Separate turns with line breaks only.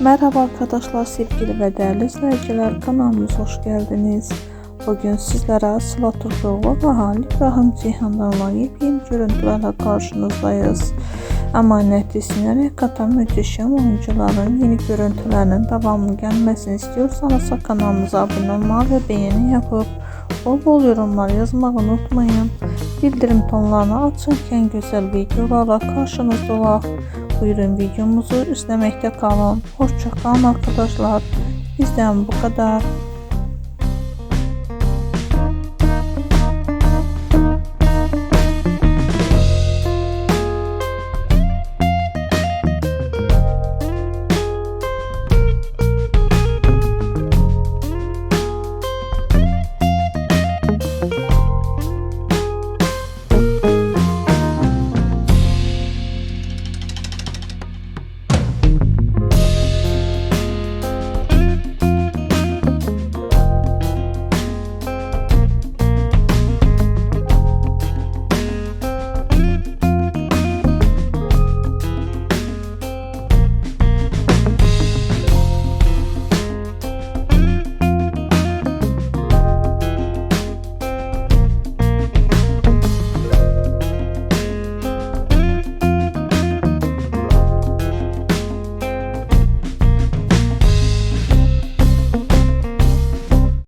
Merhaba arkadaşlar, sevgili ve değerli izleyiciler kanalımıza hoş geldiniz. Bugün sizlere Sıla Halil İbrahim Cihan'dan olan yepyeni görüntülerle karşınızdayız. Emanet dizisine ve katan müthişem oyuncuların yeni görüntülerinin devamlı gelmesini istiyorsanız kanalımıza abone olmayı ve beğeni yapıp bol bol yorumlar yazmayı unutmayın. Bildirim tonlarını açarken güzel videolarla karşınızda olaq. Buyurun videomuzu izlemekte kalın. Hoşça kalın arkadaşlar. Bizden bu kadar.